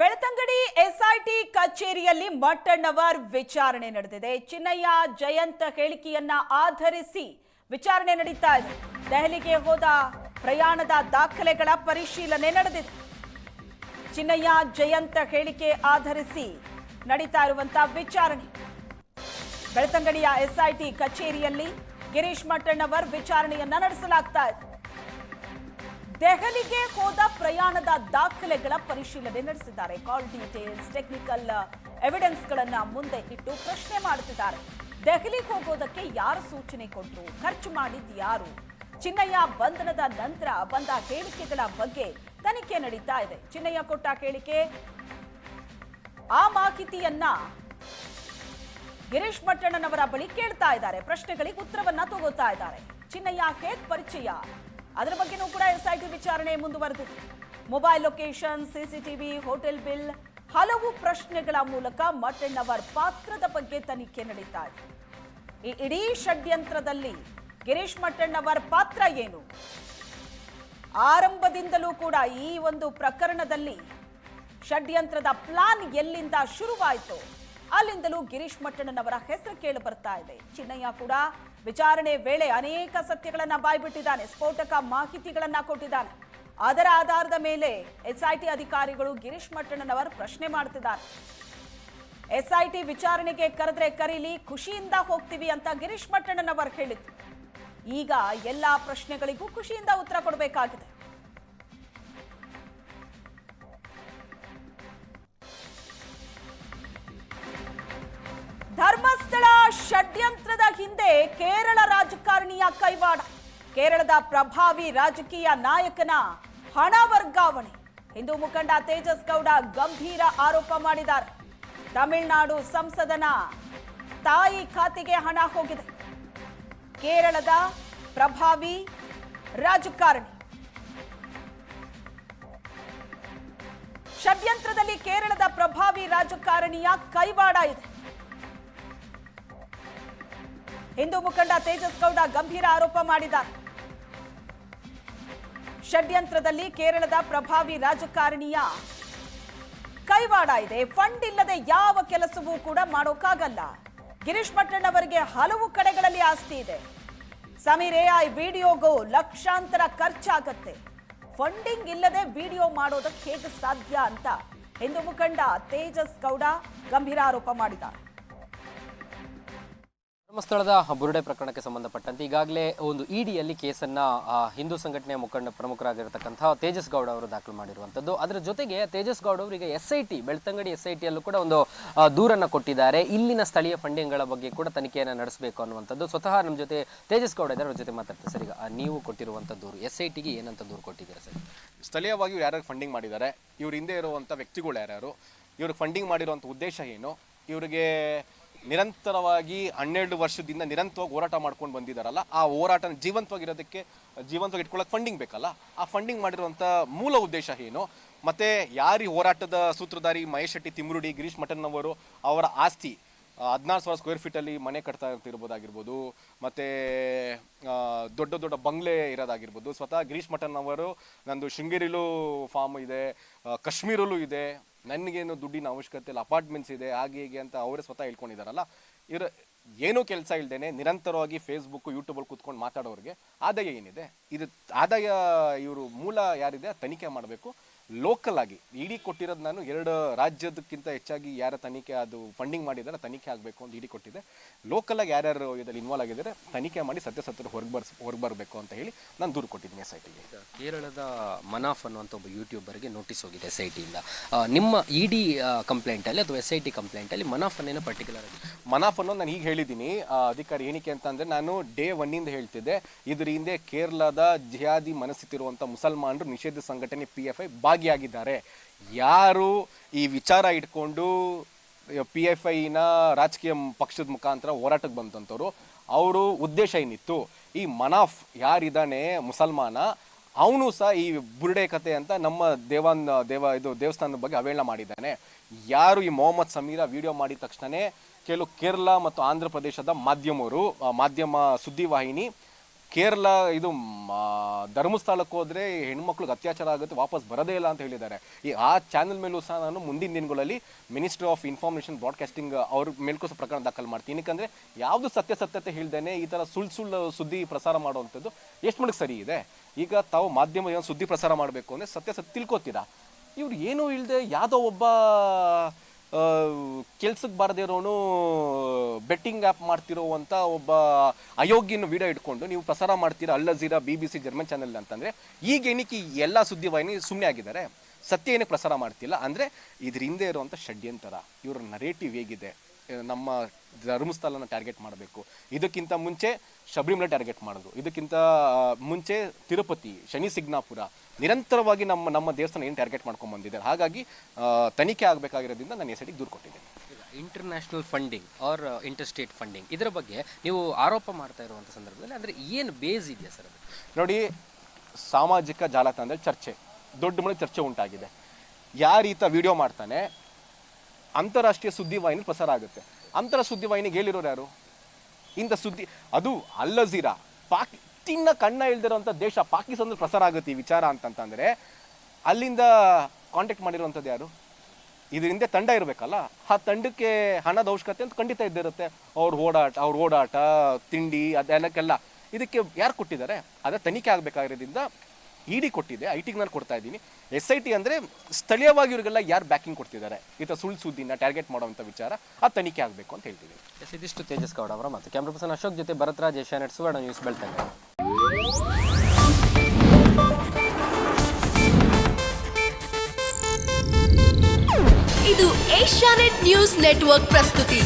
Belthangady SIT ಕಚೇರಿಯಲ್ಲಿ ಮಟ್ಟಣ್ಣವರ್ ವಿಚಾರಣೆ ನಡೆದಿದೆ. ಚಿನ್ನಯ್ಯ ಜಯಂತ ಹೇಳಿಕೆಯನ್ನ ಆಧರಿಸಿ ವಿಚಾರಣೆ ನಡೀತಾ ಇದೆ. ದೆಹಲಿಗೆ ಹೋದ ಪ್ರಯಾಣದ ದಾಖಲೆಗಳ ಪರಿಶೀಲನೆ ನಡೆದಿದೆ. ಚಿನ್ನಯ್ಯ ಜಯಂತ ಹೇಳಿಕೆ ಆಧರಿಸಿ ನಡೀತಾ ಇರುವಂತಹ ವಿಚಾರಣೆ. ಬೆಳತಂಗಡಿಯ ಎಸ್ಐಟಿ ಕಚೇರಿಯಲ್ಲಿ ಗಿರೀಶ್ ಮಟ್ಟಣ್ಣವರ್ ವಿಚಾರಣೆಯನ್ನ ನಡೆಸಲಾಗ್ತಾ ಇದೆ. ದೆಹಲಿಗೆ ಹೋದ ಪ್ರಯಾಣದ ದಾಖಲೆಗಳ ಪರಿಶೀಲನೆ ನಡೆಸಿದ್ದಾರೆ. ಕಾಲ್ ಡೀಟೇಲ್ಸ್ ಟೆಕ್ನಿಕಲ್ ಎವಿಡೆನ್ಸ್ಗಳನ್ನ ಮುಂದೆ ಇಟ್ಟು ಪ್ರಶ್ನೆ ಮಾಡುತ್ತಿದ್ದಾರೆ. ದೆಹಲಿಗೆ ಹೋಗೋದಕ್ಕೆ ಯಾರು ಸೂಚನೆ ಕೊಟ್ಟರು ಖರ್ಚು ಮಾಡಿದ್ ಯಾರು? ಚಿನ್ನಯ್ಯ ಬಂಧನದ ನಂತರ ಬಂದ ಹೇಳಿಕೆಗಳ ಬಗ್ಗೆ ತನಿಖೆ ನಡೀತಾ ಇದೆ. ಚಿನ್ನಯ್ಯ ಕೊಟ್ಟ ಹೇಳಿಕೆ, ಆ ಮಾಹಿತಿಯನ್ನ ಗಿರೀಶ್ ಮಟ್ಟಣ್ಣನವರ ಬಳಿ ಕೇಳ್ತಾ ಇದ್ದಾರೆ. ಪ್ರಶ್ನೆಗಳಿಗೆ ಉತ್ತರವನ್ನ ತಗೋತಾ ಇದ್ದಾರೆ. ಚಿನ್ನಯ್ಯ ಹೇಗ್ ಪರಿಚಯ? ಅದರ ಬಗ್ಗೆನೂ ಕೂಡ ಎಸ್ಐಟಿ ವಿಚಾರಣೆ ಮುಂದುವರೆದಿದೆ. Mobile location, CCTV, hotel bill, ಹಲವು ಪ್ರಶ್ನೆಗಳ ಮೂಲಕ ಮಟ್ಟಣ್ಣವರ್ ಪಾತ್ರದ ಬಗ್ಗೆ ತನಿಖೆ ನಡೀತಾ ಇದೆ. ಈ ಇಡೀ ಷಡ್ಯಂತ್ರದಲ್ಲಿ ಗಿರೀಶ್ ಮಟ್ಟಣ್ಣವರ್ ಪಾತ್ರ ಏನು? ಆರಂಭದಿಂದಲೂ ಕೂಡ ಈ ಒಂದು ಪ್ರಕರಣದಲ್ಲಿ ಷಡ್ಯಂತ್ರದ ಪ್ಲಾನ್ ಎಲ್ಲಿಂದ ಶುರುವಾಯಿತು? ಅಲ್ಲಿಂದಲೂ ಗಿರೀಶ್ ಮಟ್ಟಣ್ಣನವರ ಹೆಸರು ಕೇಳಿ ಬರ್ತಾ ಇದೆ. ಚಿನ್ನಯ್ಯ ಕೂಡ ವಿಚಾರಣೆ ವೇಳೆ ಅನೇಕ ಸತ್ಯಗಳನ್ನ ಬಾಯ್ಬಿಟ್ಟಿದ್ದಾನೆ, ಸ್ಫೋಟಕ ಮಾಹಿತಿಗಳನ್ನ ಕೊಟ್ಟಿದ್ದಾನೆ. ಅದರ ಆಧಾರದ ಮೇಲೆ ಎಸ್ಐಟಿ ಅಧಿಕಾರಿಗಳು ಗಿರೀಶ್ ಮಟ್ಟಣ್ಣನವರು ಪ್ರಶ್ನೆ ಮಾಡ್ತಿದ್ದಾರೆ. ಎಸ್ಐಟಿ ವಿಚಾರಣೆಗೆ ಕರೆದ್ರೆ ಕರೀಲಿ, ಖುಷಿಯಿಂದ ಹೋಗ್ತೀವಿ ಅಂತ ಗಿರೀಶ್ ಮಟ್ಟಣ್ಣನವರು ಹೇಳಿದ್ರು. ಈಗ ಎಲ್ಲಾ ಪ್ರಶ್ನೆಗಳಿಗೂ ಖುಷಿಯಿಂದ ಉತ್ತರ ಕೊಡಬೇಕಾಗಿದೆ. ಷಡ್ಯಂತ್ರದ ಹಿಂದೆ ಕೇರಳ ರಾಜಕಾರಣಿಯ ಕೈವಾಡ. ಕೇರಳದ ಪ್ರಭಾವಿ ರಾಜಕೀಯ ನಾಯಕನ ಹಣ ವರ್ಗಾವಣೆ. ಹಿಂದೂ ಮುಖಂಡ ತೇಜಸ್ ಗೌಡ ಗಂಭೀರ ಆರೋಪ ಮಾಡಿದ್ದಾರೆ. ತಮಿಳುನಾಡು ಸಂಸದನ ತಾಯಿ ಖಾತೆಗೆ ಹಣ ಹೋಗಿದೆ. ಕೇರಳದ ಪ್ರಭಾವಿ ರಾಜಕಾರಣಿ. ಷಡ್ಯಂತ್ರದಲ್ಲಿ ಕೇರಳದ ಪ್ರಭಾವಿ ರಾಜಕಾರಣಿಯ ಕೈವಾಡ ಇದೆ. ಹಿಂದೂ ಮುಖಂಡ ತೇಜಸ್ ಗೌಡ ಗಂಭೀರ ಆರೋಪ ಮಾಡಿದ. ಷಡ್ಯಂತ್ರದಲ್ಲಿ ಕೇರಳದ ಪ್ರಭಾವಿ ರಾಜಕಾರಣಿಯ ಕೈವಾಡ ಇದೆ. ಫಂಡ್ ಇಲ್ಲದೆ ಯಾವ ಕೆಲಸವೂ ಕೂಡ ಮಾಡೋಕ್ಕಾಗಲ್ಲ. ಗಿರೀಶ್ ಮಟ್ಟಣ್ಣವರಿಗೆ ಹಲವು ಕಡೆಗಳಲ್ಲಿ ಆಸ್ತಿ ಇದೆ. ಸಮೀರ್ ಎಐ ವಿಡಿಯೋಗೂ ಲಕ್ಷಾಂತರ ಖರ್ಚಾಗತ್ತೆ. ಫಂಡಿಂಗ್ ಇಲ್ಲದೆ ವಿಡಿಯೋ ಮಾಡೋದಕ್ಕೆ ಹೇಗೆ ಸಾಧ್ಯ ಅಂತ ಹಿಂದೂ ಮುಖಂಡ ತೇಜಸ್ ಗೌಡ ಗಂಭೀರ ಆರೋಪ ಮಾಡಿದ್ದಾರೆ. ಧರ್ಮಸ್ಥಳದ ಬುರುಡೆ ಪ್ರಕರಣಕ್ಕೆ ಸಂಬಂಧಪಟ್ಟಂತೆ ಈಗಾಗಲೇ ಒಂದು ಇಡಿಯಲ್ಲಿ ಕೇಸನ್ನ ಹಿಂದೂ ಸಂಘಟನೆಯ ಮುಖಂಡ ಪ್ರಮುಖರಾಗಿರತಕ್ಕಂತಹ ತೇಜಸ್ ಗೌಡ ಅವರು ದಾಖಲು ಮಾಡಿರುವಂತದ್ದು ಅದರ ಜೊತೆಗೆ ತೇಜಸ್ ಗೌಡ ಅವರು ಈಗ S I T Belthangady S I ಟಿಯಲ್ಲೂ ಕೂಡ ಒಂದು ದೂರನ್ನು ಕೊಟ್ಟಿದ್ದಾರೆ. ಇಲ್ಲಿನ ಸ್ಥಳೀಯ ಫಂಡಿಂಗ್ಗಳ ಬಗ್ಗೆ ಕೂಡ ತನಿಖೆಯನ್ನು ನಡೆಸಬೇಕು ಅನ್ನುವಂಥದ್ದು. ಸ್ವತಃ ನಮ್ಮ ಜೊತೆ ತೇಜಸ್ ಗೌಡ ಇದ್ದಾರೆ. ಜೊತೆ ಮಾತಾಡ್ತಾರೆ ಸರ್. ಈಗ ನೀವು ಕೊಟ್ಟಿರುವಂಥ ದೂರು ಎಸ್ ಐ ಟಿಗೆ ಏನಂತ ದೂರು ಕೊಟ್ಟಿದ್ದೀರಾ ಸರ್? ಸ್ಥಳೀಯವಾಗಿ ಯಾರ್ಯಾರು ಫಂಡಿಂಗ್ ಮಾಡಿದ್ದಾರೆ, ಇವ್ರ ಹಿಂದೆ ಇರುವಂಥ ವ್ಯಕ್ತಿಗಳು ಯಾರ್ಯಾರು ಇವ್ರಿಗೆ ಫಂಡಿಂಗ್ ಮಾಡಿರುವಂಥ ಉದ್ದೇಶ ಏನು, ಇವರಿಗೆ ನಿರಂತರವಾಗಿ ಹನ್ನೆರಡು ವರ್ಷದಿಂದ ನಿರಂತರವಾಗಿ ಹೋರಾಟ ಮಾಡ್ಕೊಂಡು ಬಂದಿದ್ದಾರಲ್ಲ ಆ ಹೋರಾಟ ಜೀವಂತವಾಗಿರೋದಕ್ಕೆ, ಜೀವಂತವಾಗಿ ಇಟ್ಕೊಳ್ಳೋಕೆ ಫಂಡಿಂಗ್ ಬೇಕಲ್ಲ? ಆ ಫಂಡಿಂಗ್ ಮಾಡಿರುವಂಥ ಮೂಲ ಉದ್ದೇಶ ಏನು? ಮತ್ತು ಯಾರಿ ಹೋರಾಟದ ಸೂತ್ರಧಾರಿ ಮಹೇಶ್ ಶೆಟ್ಟಿ, ತಿಮ್ರುಡಿ, ಗಿರೀಶ್ ಮಠನ್ನವರು ಅವರ ಆಸ್ತಿ ಹದಿನಾರು ಸಾವಿರ ಸ್ಕ್ವೇರ್ ಫೀಟಲ್ಲಿ ಮನೆ ಕಟ್ತಾ ಇರ್ತಿರ್ಬೋದಾಗಿರ್ಬೋದು, ಮತ್ತು ದೊಡ್ಡ ದೊಡ್ಡ ಬಂಗ್ಲೆ ಇರೋದಾಗಿರ್ಬೋದು, ಸ್ವತಃ ಗಿರೀಶ್ ಮಠನ್ ಅವರು ನಂದು ಶೃಂಗೇರಿಲೂ ಫಾರ್ಮ್ ಇದೆ ಕಾಶ್ಮೀರಲ್ಲೂ ಇದೆ ನನಗೇನು ದುಡ್ಡಿನ ಅವಶ್ಯಕತೆ ಇಲ್ಲ ಅಪಾರ್ಟ್ಮೆಂಟ್ಸ್ ಇದೆ, ಹಾಗೆ ಹೀಗೆ ಅಂತ ಅವರೇ ಸ್ವತಃ ಹೇಳ್ಕೊಂಡಿದ್ದಾರಲ್ಲ ಇವರು ಏನೂ ಕೆಲಸ ಇಲ್ಲದೇನೆ ನಿರಂತರವಾಗಿ ಫೇಸ್ಬುಕ್ ಯೂಟ್ಯೂಬಲ್ಲಿ ಕೂತ್ಕೊಂಡು ಮಾತಾಡೋರಿಗೆ ಆದಾಯ ಏನಿದೆ? ಇದು ಆದಾಯ ಇವರು ಮೂಲ ಯಾರಿದೆ? ತನಿಖೆ ಮಾಡಬೇಕು. ಲೋಕಲ್ ಆಗಿ ಇಡಿ ಕೊಟ್ಟಿರೋದು ನಾನು ಎರಡು ರಾಜ್ಯದಕ್ಕಿಂತ ಹೆಚ್ಚಾಗಿ ಯಾರ ತನಿಖೆ ಅದು ಫಂಡಿಂಗ್ ಮಾಡಿದ್ದಾರೆ ತನಿಖೆ ಆಗಬೇಕು ಅಂತ ಇಡಿ ಕೊಟ್ಟಿದೆ. ಲೋಕಲ್ ಆಗಿ ಯಾರ್ಯಾರು ಇದರಲ್ಲಿ ಇನ್ವಾಲ್ವ್ ಆಗಿದ್ದಾರೆ ತನಿಖೆ ಮಾಡಿ ಸತ್ಯಾಸತ್ಯರು ಹೊರಗೆ ಬರ್ಸ್ ಹೊರಗೆ ಬರಬೇಕು ಅಂತ ಹೇಳಿ ನಾನು ದೂರು ಕೊಟ್ಟಿದ್ದೀನಿ ಎಸ್ ಐ ಟಿಗೆ ಕೇರಳದ ಮನಾಫ್ ಅನ್ನುವಂಥ ಒಬ್ಬ ಯೂಟ್ಯೂಬರ್ಗೆ ನೋಟಿಸ್ ಹೋಗಿದೆ ಎಸ್ ಐ ಟಿಯಿಂದ ನಿಮ್ಮ ಇ ಡಿ ಕಂಪ್ಲೇಂಟಲ್ಲಿ ಅಥವಾ ಎಸ್ ಐ ಟಿ ಕಂಪ್ಲೇಂಟಲ್ಲಿ ಮನಾಫ್ ಅನ್ನೇನೋ ಪರ್ಟಿಕ್ಯುಲರ್ ಆಗಿ? ಮನಾಫ್ ಅನ್ನೋ ನಾನು ಈಗ ಹೇಳಿದ್ದೀನಿ ಅಧಿಕಾರಿ ಏನಕ್ಕೆ ಅಂತ ಅಂದ್ರೆ ನಾನು ಡೇ ಒನ್ನಿಂದ ಹೇಳ್ತಿದ್ದೆ ಇದ್ರ ಹಿಂದೆ ಕೇರಳದ ಜಿಹಾದಿ ಮನಸ್ಥಿತಿ ಇರುವಂಥ ಮುಸಲ್ಮಾನರು ನಿಷೇಧ ಸಂಘಟನೆ ಪಿ ಎಫ್ ಐ ಭಾಗಿಯಾಗಿದ್ದಾರೆ. ಯಾರು ಈ ವಿಚಾರ ಇಟ್ಕೊಂಡು ಪಿ ಎಫ್ ಐನ ರಾಜಕೀಯ ಪಕ್ಷದ ಮುಖಾಂತರ ಹೋರಾಟಕ್ಕೆ ಬಂದಂಥವ್ರು, ಅವರು ಉದ್ದೇಶ ಏನಿತ್ತು? ಈ ಮನಾಫ್ ಯಾರಿದ್ದಾನೆ, ಮುಸಲ್ಮಾನ, ಅವನು ಸಹ ಈ ಬುರುಡೆ ಕತೆ ಅಂತ ನಮ್ಮ ದೇವಾನ್, ದೇವ, ಇದು ದೇವಸ್ಥಾನದ ಬಗ್ಗೆ ಅವೇಳನ ಮಾಡಿದ್ದಾನೆ. ಯಾರು ಈ ಮೊಹಮ್ಮದ್ ಸಮೀರ ವಿಡಿಯೋ ಮಾಡಿದ ತಕ್ಷಣನೇ, ಕೆಲವು ಕೇರಳ ಮತ್ತು ಆಂಧ್ರ ಪ್ರದೇಶದ ಮಾಧ್ಯಮರು ಮಾಧ್ಯಮ ಸುದ್ದಿವಾಹಿನಿ ಕೇರಳ ಇದು ಧರ್ಮಸ್ಥಳಕ್ಕೆ ಹೋದ್ರೆ ಹೆಣ್ಮಕ್ಳಿಗೆ ಅತ್ಯಾಚಾರ ಆಗುತ್ತೆ, ವಾಪಸ್ ಬರೋದೇ ಇಲ್ಲ ಅಂತ ಹೇಳಿದ್ದಾರೆ. ಈ ಆ ಚಾನೆಲ್ ಮೇಲೂ ಸಹ ನಾನು ಮುಂದಿನ ದಿನಗಳಲ್ಲಿ ಮಿನಿಸ್ಟ್ರಿ ಆಫ್ ಇನ್ಫಾರ್ಮೇಷನ್ ಬ್ರಾಡ್ಕಾಸ್ಟಿಂಗ್ ಅವ್ರ ಮೇಲ್ಕೂ ಸಹ ಪ್ರಕರಣ ದಾಖಲು ಮಾಡ್ತೀನಿ. ಯಾಕಂದ್ರೆ ಯಾವುದು ಸತ್ಯಾಸತ್ಯತೆ ಹೇಳ್ದೇನೆ ಈ ತರ ಸುಳ್ಳು ಸುಳ್ಳು ಸುದ್ದಿ ಪ್ರಸಾರ ಮಾಡುವಂಥದ್ದು ಎಷ್ಟು ಮಟ್ಟಿಗೆ ಸರಿ ಇದೆ? ಈಗ ತಾವು ಮಾಧ್ಯಮ ಏನು ಸುದ್ದಿ ಪ್ರಸಾರ ಮಾಡಬೇಕು ಅಂದ್ರೆ ಸತ್ಯಾಸತ್ಯ ತಿಳ್ಕೊತೀರಾ? ಇವ್ರು ಏನೂ ಇಲ್ಲದೆ ಯಾವುದೋ ಒಬ್ಬ ಕೆಲ್ಸಕ್ಕೆ ಬಾರದೇ ಇರೋನು ಬೆಟ್ಟಿಂಗ್ ಆ್ಯಪ್ ಮಾಡ್ತಿರೋವಂಥ ಒಬ್ಬ ಅಯೋಗ್ಯನ ವಿಡಿಯೋ ಇಟ್ಕೊಂಡು ನೀವು ಪ್ರಸಾರ ಮಾಡ್ತೀರಾ ಅಲ್ಲ jeera B B C German channel ಅಂತಂದರೆ, ಈಗ ಏನಕ್ಕೆ ಈ ಎಲ್ಲ ಸುದ್ದಿವಾಹಿನಿ ಸುಮ್ಮನೆ ಆಗಿದ್ದಾರೆ? ಸತ್ಯ ಏನಕ್ಕೆ ಪ್ರಸಾರ ಮಾಡ್ತಿಲ್ಲ? ಅಂದರೆ ಇದ್ರ ಹಿಂದೆ ಇರುವಂಥ ಷಡ್ಯಂತರ. ಇವರ ನರೇಟಿವ್ ಹೇಗಿದೆ? ನಮ್ಮ ಧರ್ಮಸ್ಥಳನ ಟಾರ್ಗೆಟ್ ಮಾಡಬೇಕು. ಇದಕ್ಕಿಂತ ಮುಂಚೆ ಶಬರಿಮಲೆ ಟಾರ್ಗೆಟ್ ಮಾಡಿದ್ರು. ಇದಕ್ಕಿಂತ ಮುಂಚೆ ತಿರುಪತಿ ಶನಿ ಸಿಗ್ನಾಪುರ ನಿರಂತರವಾಗಿ ನಮ್ಮ ನಮ್ಮ ದೇವಸ್ಥಾನ ಏನು ಟಾರ್ಗೆಟ್ ಮಾಡ್ಕೊಂಡು ಬಂದಿದ್ದಾರೆ ಹಾಗಾಗಿ ತನಿಖೆ ಆಗಬೇಕಾಗಿರೋದ್ರಿಂದ ನಾನು ಎಸ್ ದೂರು ಕೊಟ್ಟಿದ್ದೇನೆ. International funding or interstate funding ಇದರ ಬಗ್ಗೆ ನೀವು ಆರೋಪ ಮಾಡ್ತಾ ಇರುವಂಥ ಸಂದರ್ಭದಲ್ಲಿ ಅಂದರೆ ಏನು ಬೇಸ್ ಇದೆಯಾ ಸರ್ ಅದು? ನೋಡಿ ಸಾಮಾಜಿಕ ಜಾಲತಾಣದಲ್ಲಿ ಚರ್ಚೆ ದೊಡ್ಡ ಮಳೆ ಚರ್ಚೆ ಉಂಟಾಗಿದೆ. ಯಾರೀತ ವಿಡಿಯೋ ಮಾಡ್ತಾನೆ ಅಂತಾರಾಷ್ಟ್ರೀಯ ಸುದ್ದಿವಾಹಿನಿ ಪ್ರಸಾರ ಆಗುತ್ತೆ. ಅಂತರ ಸುದ್ದಿವಾಹಿನಿಗೆ ಹೇಳಿರೋರು ಯಾರು? ಇಂಥ ಸುದ್ದಿ, ಅದು ಅಲ್ಲಜೀರಾ ಪಾಕಿ ತಿನ್ನ ಕಣ್ಣ ಇಲ್ದಿರೋಂಥ ದೇಶ ಪಾಕಿಸ್ತಾನದಲ್ಲಿ ಪ್ರಸಾರ ಆಗುತ್ತೆ ಈ ವಿಚಾರ ಅಂತಂತಂದ್ರೆ, ಅಲ್ಲಿಂದ ಕಾಂಟ್ಯಾಕ್ಟ್ ಮಾಡಿರುವಂಥದ್ದು ಯಾರು? ಇದರಿಂದ ತಂಡ ಇರಬೇಕಲ್ಲ? ಆ ತಂಡಕ್ಕೆ ಹಣದ ಅವಶ್ಯಕತೆ ಅಂತ ಖಂಡಿತ ಇದ್ದಿರುತ್ತೆ. ಅವ್ರ ಓಡಾಟ ಅವ್ರ ಓಡಾಟ, ತಿಂಡಿ ಅದೆಲ್ಲಕ್ಕೆಲ್ಲ ಇದಕ್ಕೆ ಯಾರು ಕೊಟ್ಟಿದ್ದಾರೆ? ಅದೇ ತನಿಖೆ ಆಗಬೇಕಾಗಿರೋದ್ರಿಂದ ಇಡಿ ಕೊಟ್ಟಿದೆ ಐ ಟಿಗೆ ನಾನು ಕೊಡ್ತಾ ಇದ್ದೀನಿ. ಎಸ್ ಐ ಟಿ ಅಂದರೆ ಸ್ಥಳೀಯವಾಗಿ ಇವರಿಗೆಲ್ಲ ಯಾರು ಬ್ಯಾಕಿಂಗ್ ಕೊಡ್ತಿದ್ದಾರೆ? ಈತ ಸುಳ್ಳು ಸುದ್ದಿನ ಟಾರ್ಗೆಟ್ ಮಾಡುವಂಥ ವಿಚಾರ ಆ ತನಿಖೆ ಆಗಬೇಕು ಅಂತ ಹೇಳ್ತೀವಿ ಎಸ್ ಇದಿಷ್ಟು ತೇಜಸ್ ಗೌಡ ಅವರ ಮತ್ತು ಕ್ಯಾಮ್ರಾ ಪರ್ಸನ್ ಅಶೋಕ್ ಜೊತೆ ಭರತ್ರಾಜ್ ಏಷ್ಯಾನೆಟ್ ಸುವರ್ಣ ನ್ಯೂಸ್ ಬೆಳ್ತಂಗಡಿ. ಇದು ಏಷ್ಯಾನೆಟ್ ನ್ಯೂಸ್ ನೆಟ್ವರ್ಕ್ ಪ್ರಸ್ತುತಿ.